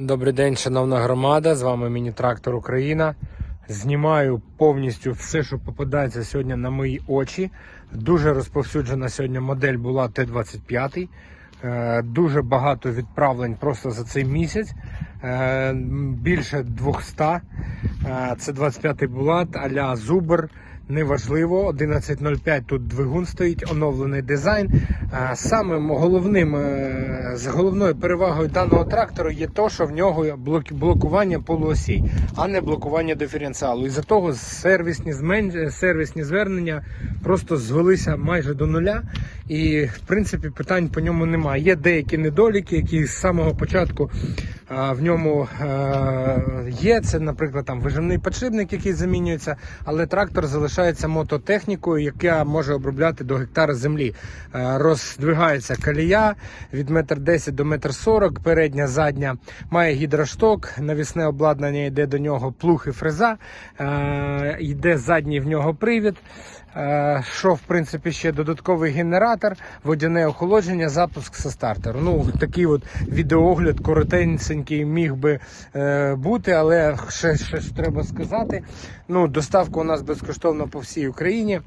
Добрий день, шановна громада. З вами Міні-трактор Україна. Знімаю повністю все, що попадається сьогодні на мої очі. Дуже розповсюджена сьогодні модель була Т-25. Е, Дуже багато відправлень просто за цей місяць. Е, Більше 200. Е, Це 25-й булат, аля Зубр. Неважливо, 11.05 тут двигун стоїть, оновлений дизайн. Самим головним е, з головною перевагою даного трактору є то, що в нього блокування полуосей, а не блокування диференціалу. І за того сервісні змен... сервісні звернення просто звелися майже до нуля. І в принципі питань по ньому немає. Є деякі недоліки, які з самого початку в ньому е, є. Це, наприклад, там вижимний підшипник, який замінюється, але трактор залишається мототехнікою, яка може обробляти до гектара землі. Е, роздвигається калія від 1,10 до 1,40 передня, задня, має гідрошток, навісне обладнання йде до нього плуг і фреза, е, йде задній в нього привід. Е, Що, в принципі, ще додатковий генератор, водяне охолодження, запуск со стартеру. Ну, такий от відеоогляд коротенький міг би е, бути, але ще щось треба сказати. Ну, доставка у нас безкоштовна по всій Україні.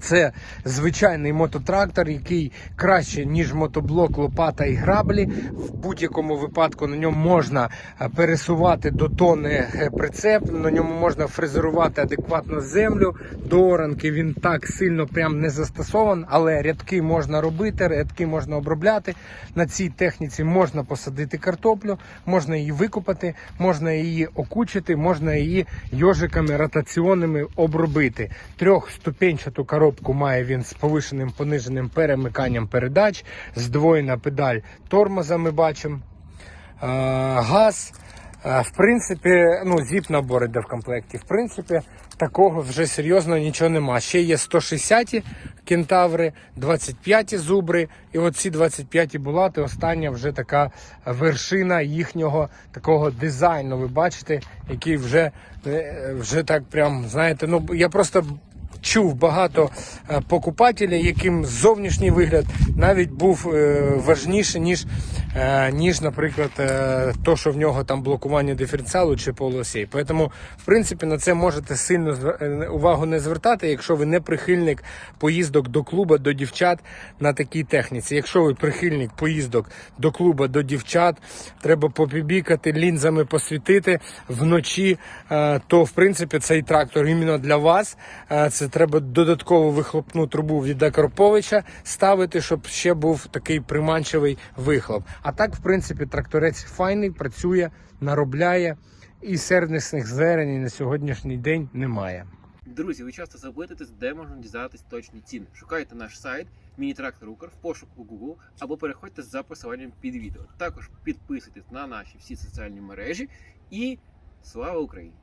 Це звичайний мототрактор, який краще, ніж мотоблок, лопата і граблі. В будь-якому випадку на ньому можна е, пересувати до тони е, прицеп, на ньому можна фрезерувати адекватно землю. До оранки він так сильно прям не застосований, але рядки можна робити, рядки можна обробляти. На цій техніці можна посадити картоплю, можна її викопати, можна її окучити, можна її йожиками ротаційними обробити. Трьохступенчату коробку має він з повишеним пониженим перемиканням передач, здвоєна педаль тормоза ми бачимо. Е, газ. Е, В принципі, ну, зіп набор іде в комплекті. В принципі, такого вже серйозно нічого нема. Ще є 160 кентаври, 25 зубри, і оці 25 булати, остання вже така вершина їхнього такого дизайну. Ви бачите, який вже, е, вже так прям, знаєте, ну я просто чув багато е, покупателів, яким зовнішній вигляд навіть був е, важніше, ніж, ніж наприклад, е, то, що в нього там блокування диференціалу чи полуосей. Тому, в принципі, на це можете сильно е, увагу не звертати, якщо ви не прихильник поїздок до клуба, до дівчат на такій техніці. Якщо ви прихильник поїздок до клуба, до дівчат, треба попібікати, лінзами посвітити вночі, е, то в принципі цей трактор іменно для вас. Е, Це треба додатково вихлопну трубу від Акроповича ставити, щоб ще був такий приманчивий вихлоп. А так, в принципі, тракторець файний, працює, наробляє і сервісних звернень на сьогоднішній день немає. Друзі, ви часто запитуєтесь, де можна дізнатись точні ціни. Шукайте наш сайт Міні-трактор в пошуку Google або переходьте за посиланням під відео. Також підписуйтесь на наші всі соціальні мережі і слава Україні!